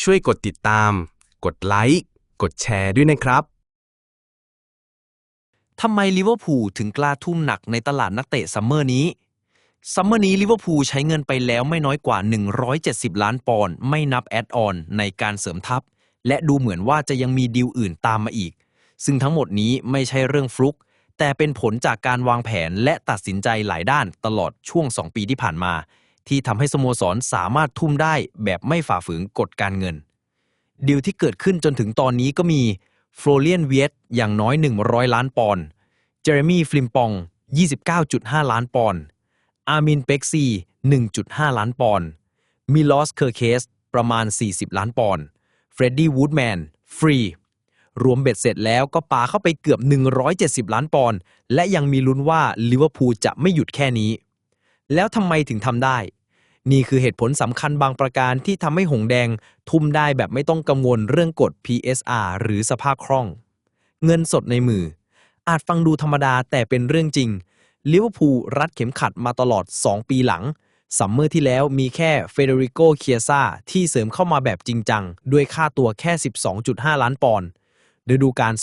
ช่วยกดติดตาม กดไลค์ กดแชร์ด้วยนะครับ ทำไมลิเวอร์พูลถึงกล้าทุ่มหนักในตลาดนักเตะซัมเมอร์นี้ ซัมเมอร์นี้ลิเวอร์พูลใช้เงินไปแล้วไม่น้อยกว่า 170 ล้านปอนด์ไม่นับแอดออนในการเสริมทัพ และดูเหมือนว่าจะยังมีดีลอื่นตามมาอีก ซึ่งทั้งหมดนี้ไม่ใช่เรื่องฟลุก แต่เป็นผลจากการวางแผนและตัดสินใจหลายด้านตลอดช่วง 2 ปีที่ผ่านมา ที่ทำให้สโมสรสามารถทุ่มได้แบบไม่ฝ่าฝืนกฎการเงิน ดีลที่เกิดขึ้นจนถึงตอนนี้ก็มีฟลอเรียนเวียตอย่างน้อย 100 ล้านปอนด์เจเรมี่ฟลิมปอง 29.5 ล้านปอนด์อาร์มินเป็กซี 1.5 ล้านปอนด์มิลอสเคอร์เคส ประมาณ 40 ล้านปอนด์เฟรดดี้วูดแมน ฟรี รวมเบ็ดเสร็จแล้วก็ปาเข้าไปเกือบ 170 ล้านปอนด์และยังมีลุ้นว่าลิเวอร์พูลจะไม่หยุดแค่นี้ แล้วทำไมถึงทำได้ นี่คือเหตุผลสำคัญบางประการที่ทำให้หงแดง ทุ่มได้แบบไม่ต้องกังวลเรื่องกฎ PSR หรือสภาพคล่อง เงินสดในมือ อาจฟังดูธรรมดาแต่เป็นเรื่องจริงลิเวอร์พูลรัดเข็มขัดมาตลอด 2 ปีหลังซัมเมอร์ที่แล้วมีแค่เฟเดริโกเคียซาที่เสริมเข้ามาแบบจริงจัง ด้วยค่าตัวแค่ 12.5 ล้านปอนด์ฤดูกาล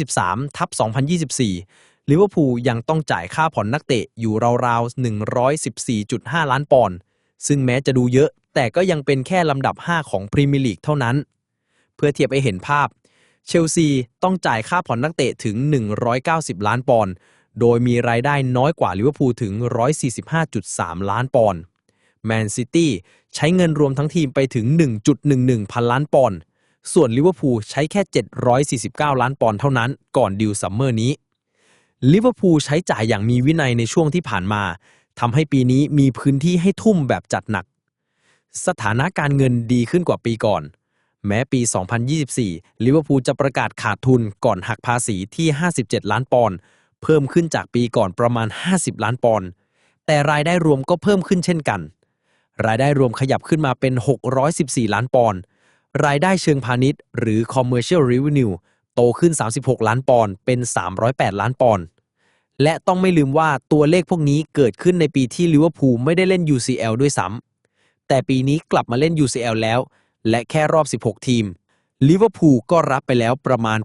2023 ทับ 2024 ลิเวอร์พูลยังต้องจ่ายค่าผ่อนนักเตะอยู่ราวๆ 114.5 ล้านปอนด์ ซึ่งแม้จะดูเยอะ แต่ก็ยังเป็นแค่ลำดับ 5 ของพรีเมียร์ลีกเท่านั้น เพื่อเทียบให้เห็นภาพ เชลซีต้องจ่ายค่าผ่อนนักเตะถึง 190 ล้านปอนด์โดยมีรายได้น้อยกว่าลิเวอร์พูลถึง 145.3 ล้านปอนด์แมนซิตี้ใช้เงินรวมทั้งทีมไปถึง 1.11 พันล้านปอนด์ส่วนลิเวอร์พูลใช้แค่ 749 ล้านปอนด์เท่านั้นก่อนดิวซัมเมอร์นี้ลิเวอร์พูลใช้จ่ายอย่างมีวินัยในช่วงที่ผ่านมา ทำให้ปีนี้มีพื้นที่ให้ทุ่มแบบจัดหนัก สถานะการเงินดีขึ้นกว่าปีก่อน แม้ปี 2024 ลิเวอร์พูลจะประกาศขาดทุนก่อนหักภาษีที่ 57 ล้านปอนด์เพิ่มขึ้นจากปีก่อนประมาณ 50 ล้านปอนด์แต่รายได้รวมก็เพิ่มขึ้นเช่นกัน รายได้รวมขยับขึ้นมาเป็น 614 ล้านปอนด์รายได้เชิงพาณิชย์ หรือ commercial revenue โตขึ้น 36 ล้านปอนด์เป็น 308 ล้านปอนด์ และต้องไม่ลืมว่าตัวเลขพวกนี้เกิดขึ้นในปีที่ลิเวอร์พูลไม่ได้เล่น UCL ด้วยซ้ำแต่ปีนี้กลับมาเล่น UCL แล้ว และแค่รอบ 16 ทีมลิเวอร์พูลก็รับไปแล้วประมาณ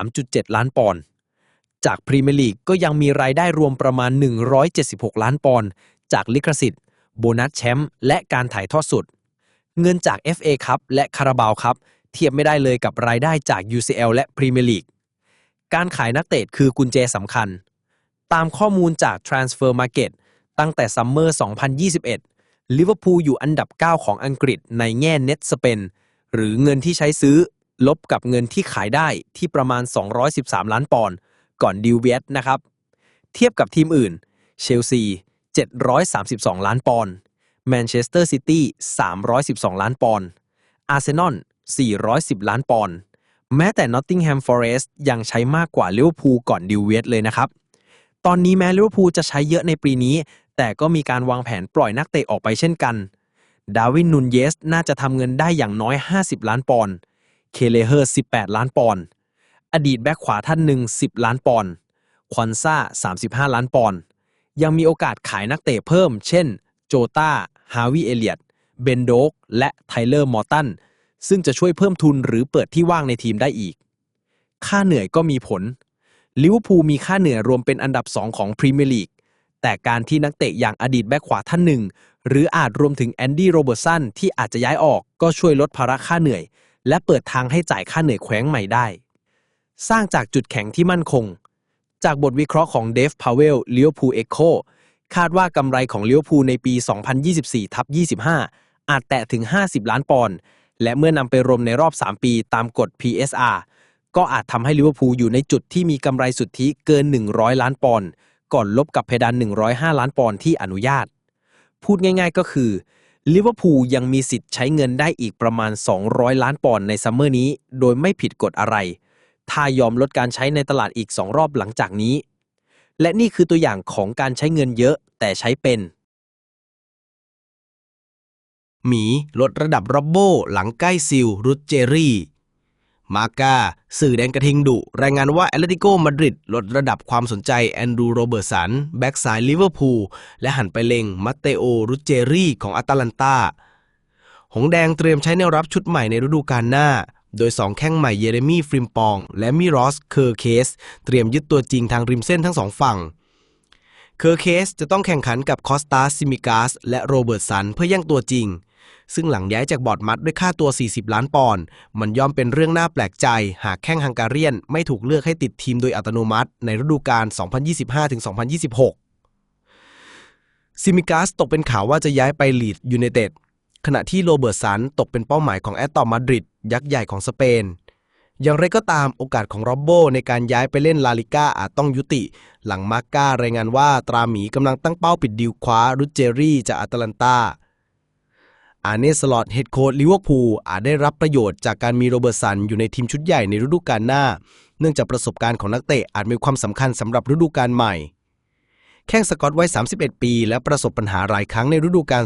83.7 ล้านปอนด์จากพรีเมียร์ลีกก็ยังมีรายได้รวมประมาณ 176 ล้านปอนด์จากลิขสิทธิ์ โบนัสแชมป์และการถ่ายทอดสดเงินจาก FA ครับและคาราบาวครับเทียบไม่ได้เลยกับรายได้จาก UCL และพรีเมียร์ลีกการขายนักเตะคือกุญแจสำคัญ ตามข้อมูลจาก Transfer Market ตั้งแต่ซัมเมอร์ 2021 ลิเวอร์พูลอยู่อันดับ 9 ของอังกฤษในแง่ Net Spend หรือเงินที่ใช้ซื้อ ลบกับเงินที่ขายได้ที่ประมาณ 213 ล้านปอนด์ก่อนดิวเวียตนะครับ เทียบกับทีมอื่น เชลซี 732 ล้านปอนด์แมนเชสเตอร์ซิตี้ 312 ล้านปอนด์อาร์เซนอล 410 ล้านปอนด์แม้แต่ Nottingham Forest ยังใช้มากกว่าลิเวอร์พูลก่อนดิวเวียตเลยนะครับ ตอนนี้แม้ลิเวอร์พูลจะใช้เยอะในปีนี้ แต่ก็มีการวางแผนปล่อยนักเตะออกไปเช่นกัน ดาวินนูนเยสน่าจะทำเงินได้อย่างน้อย 50 ล้านปอนด์ เคเลเฮอร์ 18 ล้านปอนด์ อดีตแบ็คขวาท่านหนึ่ง 10 ล้านปอนด์ ควันซ่า 35 ล้านปอนด์ ยังมีโอกาสขายนักเตะเพิ่ม เช่น โจตาฮาวิเอเลียต เบนโดก และไทเลอร์ มอร์ตัน ซึ่งจะช่วยเพิ่มทุนหรือเปิดที่ว่างในทีมได้อีก ค่าเหนื่อยก็มีผล ลิเวอร์พูลมีค่าเหนื่อยรวมเป็นอันดับ 2 ของพรีเมียร์ลีก แต่การที่นักเตะอย่างอดีตแบ็คขวาท่านหนึ่ง หรืออาจรวมถึงแอนดี้โรเบิร์ตสันที่อาจจะย้ายออกก็ช่วยลดภาระค่าเหนื่อย และเปิดทางให้จ่ายค่าเหนื่อยแขวงใหม่ได้ สร้างจากจุดแข็งที่มั่นคง จากบทวิเคราะห์ของเดฟพาวเวลลิเวอร์พูลเอ็กโคคาดว่ากำไรของลิเวอร์พูลในปี 2024ทับ25 อาจแตะถึง 50 ล้านปอนด์และเมื่อนำไปรวมในรอบ 3 ปีตามกฎ PSR ก็อาจทำให้ลิเวอร์พูลอยู่ในจุดที่มีกำไรสุทธิเกิน 100 ล้านปอนด์ก่อนลบกับเพดาน 105 ล้านปอนด์ที่อนุญาต พูดง่ายๆก็คือลิเวอร์พูลยังมีสิทธิ์ใช้เงินได้อีกประมาณ 200 ล้านปอนด์ในซัมเมอร์นี้ โดยไม่ผิดกฎอะไร ถ้ายอมลดการใช้ในตลาดอีก 2 รอบหลังจากนี้ และนี่คือตัวอย่างของการใช้เงินเยอะแต่ใช้เป็น หมีลดระดับร็อบโบหลังใกล้ซิลรุดเจรี่ มาก้าสื่อแดงกระทิงดุ รายงานว่าแอตเลติโกมาดริดลดระดับความสนใจแอนดรูโรเบิร์สัน แบ็กซ้ายลิเวอร์พูล และหันไปเล็งมัตเตโอรุเจรี่ของอาตาลันตาหงแดงเตรียมใช้แนวรับชุดใหม่ในฤดูกาลหน้า โดย 2 แข้งใหม่เยเรมี่ฟริมปอง และมิรอสเคอร์เคส เตรียมยึดตัวจริงทางริมเส้นทั้งสองฝั่งเคอร์เคสจะต้องแข่งขันกับคอสตาซิมิกาสและโรเบิร์ตสันเพื่อแย่งตัวจริง ซึ่งหลังย้ายจากบอร์ดมัดด้วยค่าตัว 40 ล้านปอนด์มันย่อมเป็นเรื่องน่าแปลกใจ หากแข้งฮังการียนไม่ถูกเลือกให้ติดทีมโดยอัตโนมัติ ในฤดูกาล 2025-2026 ซิมิกาสตกเป็นข่าวว่าจะย้ายไปลีดยูไนเต็ดขณะที่โรเบิร์ตสันตกเป็นเป้าหมายของแอตตอมาดริดยักษ์ใหญ่ของสเปนอย่างไรก็ตามโอกาสของร็อบโบในการย้ายไปเล่นลาลิก้าอาจต้องยุติ หลังมาร์ก้ารายงานว่าตราหมีกำลังตั้งเป้าปิดดีลคว้ารุดเจอรี่จากอาตแลนตา อาเนสลอตเฮดโค้ชลิเวอร์พูลอาจได้รับประโยชน์จากการมีโรเบิร์ตสันอยู่ในทีมชุดใหญ่ในฤดูกาลหน้า เนื่องจากประสบการณ์ของนักเตะอาจมีความสำคัญสำหรับฤดูกาลใหม่ แข้งสกอตไวัย31 ปี และประสบปัญหาหลายครั้งในฤดูกาล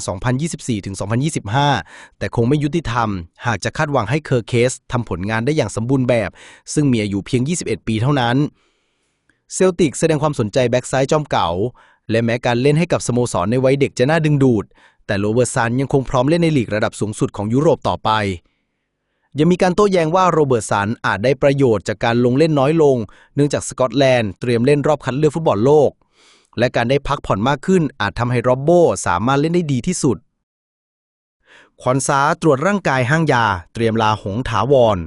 2024-2025 แต่คงไม่ยุติธรรม หากจะคาดหวังให้เคอร์เคสทำผลงานได้อย่างสมบูรณ์แบบ ซึ่งมีอายุเพียง 21 ปีเท่านั้น เซลติกแสดงความสนใจแบ็กซ้ายจอมเก่าและแม้การเล่นให้กับสโมสรในวัยเด็กจะน่าดึงดูด แต่โรเบิร์ตสันยังคงพร้อมเล่นในลีกระดับสูงสุดของยุโรปต่อไป ยังมีการโต้แย้งว่าโรเบิร์ตสันอาจได้ประโยชน์จากการลงเล่นน้อยลง เนื่องจากสกอตแลนด์เตรียมเล่นรอบคัดเลือกฟุตบอลโลก และการได้พักผ่อนมากขึ้นอาจทำให้โรบโบสามารถเล่นได้ดีที่สุด คอนซาตรวจร่างกายห้างยา เตรียมลาหงถาวร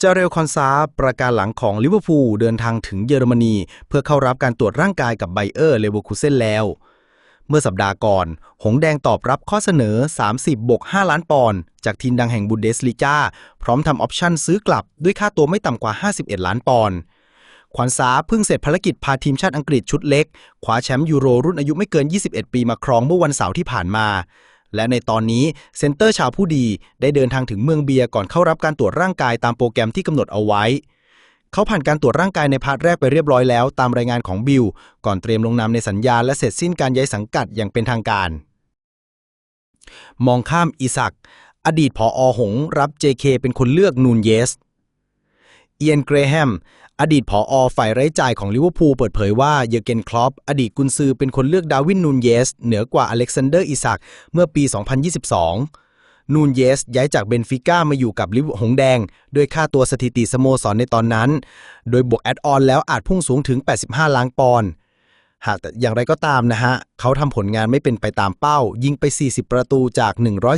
จาเรลคอนซาประการหลังของลิเวอร์พูลเดินทางถึงเยอรมนี เพื่อเข้ารับการตรวจร่างกายกับไบเออร์เลเวอร์คูเซนแล้ว เมื่อสัปดาห์ก่อน หงแดงตอบรับข้อเสนอ 30 บวก 5 ล้านปอนด์จากทีมดังแห่งบุนเดสลีกาพร้อมทำออปชั่นซื้อกลับด้วยค่าตัวไม่ต่ำกว่า 51 ล้านปอนด์ขวัญสาเพิ่งเสร็จภารกิจพาทีมชาติอังกฤษชุดเล็กคว้าแชมป์ยูโรรุ่นอายุไม่เกิน 21 ปีมาครองเมื่อวันเสาร์ที่ผ่านมา และในตอนนี้เซนเตอร์ชาวผู้ดีได้เดินทางถึงเมืองเบียร์ก่อนเข้ารับการตรวจร่างกายตามโปรแกรมที่กำหนดเอาไว้ เขาผ่านการตรวจร่างกายในพาร์ทแรกไปเรียบร้อยแล้ว ตามรายงานของบิล ก่อนเตรียมลงนามในสัญญาและเสร็จสิ้นการย้ายสังกัดอย่างเป็นทางการ มองข้ามอิสักอดีตผออหงรับ JK เป็นคนเลือกนูนเยส เอียนเกรแฮม อดีตผออฝ่ายไร้จ่ายของลิเวอร์พูลเปิดเผยว่าเยอเกนคลอป อดีตกุนซือเป็นคนเลือกดาวินนูนเยส เหนือกว่าอเล็กซานเดอร์อิสักเมื่อปี 2022 นูนเยสย้ายจากเบนฟิก้ามาอยู่กับลิเวอร์หงแดง ด้วยค่าตัวสถิติสโมสรในตอนนั้น โดยบวกแอดออนแล้วอาจพุ่งสูงถึง 85 ล้านปอนด์หากแต่อย่างไรก็ตามนะฮะ เขาทำผลงานไม่เป็นไปตามเป้า ยิงไป 40 ประตูจาก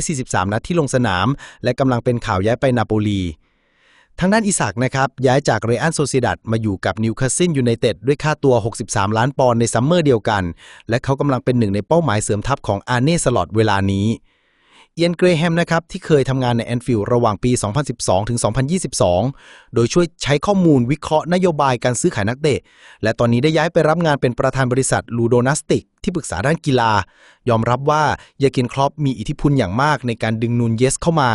143 นัดที่ลงสนาม และกำลังเป็นข่าวย้ายไปนาโปลีทางด้านอิสักนะครับ ย้ายจากเรอันโซเซดัดมาอยู่กับนิวคาสซิลยูไนเต็ดด้วยค่าตัว 63 ล้านปอนด์ในซัมเมอร์เดียวกัน และเขากำลังเป็นหนึ่งในเป้าหมายเสริมทัพของอาร์เน่สลอตเวลานี้ เอียนเกรแฮมนะครับที่เคยทำงานในแอนฟิลด์ระหว่างปี 2012 ถึง 2022 โดยช่วยใช้ข้อมูลวิเคราะห์นโยบายการซื้อขายนักเตะ และตอนนี้ได้ย้ายไปรับงานเป็นประธานบริษัทลูโดนัสติก ที่ปรึกษาด้านกีฬา ยอมรับว่าเยอร์เกนคลอปมีอิทธิพลอย่างมากในการดึงนูนเยสเข้ามา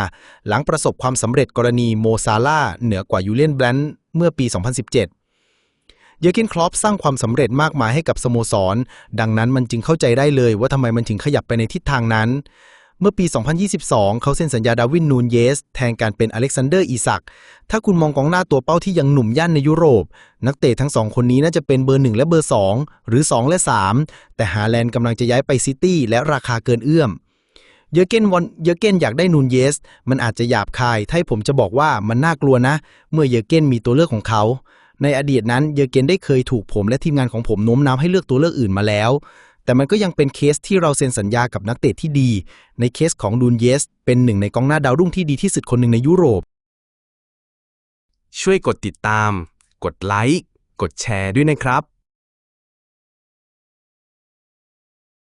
หลังประสบความสำเร็จกรณีโมซาล่าเหนือกว่ายูเลียนแบลนด์เมื่อปี 2017เยอร์เกนคลอปสร้างความสำเร็จมากมายให้กับสโมสร ดังนั้นมันจึงเข้าใจได้เลยว่าทำไมมันถึงขยับไปในทิศทางนั้น มื่อปี 2022 เขาเซ็นสัญญาดาวินนูนเยส แทนการเป็นอเล็กซานเดอร์อีซัก ถ้าคุณมองกองหน้าตัวเป้าที่ยังหนุ่มย่านในยุโรป นักเตะทั้งสองคนนี้น่าจะเป็นเบอร์ 1 และเบอร์ 2 หรือ 2 และ 3 แต่ฮาแลนด์กำลังจะย้ายไปซิตี้และราคาเกินเอื้อมเยอร์เกนวันเยอร์เกนอยากได้นูนเยส มันอาจจะหยาบคายถ้าให้ผมจะบอกว่ามันน่ากลัวนะ เมื่อเยอร์เกนมีตัวเลือกของเขา ในอดีตนั้นเยอร์เกนได้เคยถูกผมและทีมงานของผมโน้มน้าวให้เลือกตัวเลือกอื่นมาแล้ว แต่มันก็ยังเป็นเคสที่เราเซ็นสัญญากับนักเตะที่ดี ในเคสของดูนเยส เป็นหนึ่งในกองหน้าดาวรุ่งที่ดีที่สุดคนหนึ่งในยุโรป ช่วยกดติดตาม กดไลค์ กดแชร์ด้วยนะครับ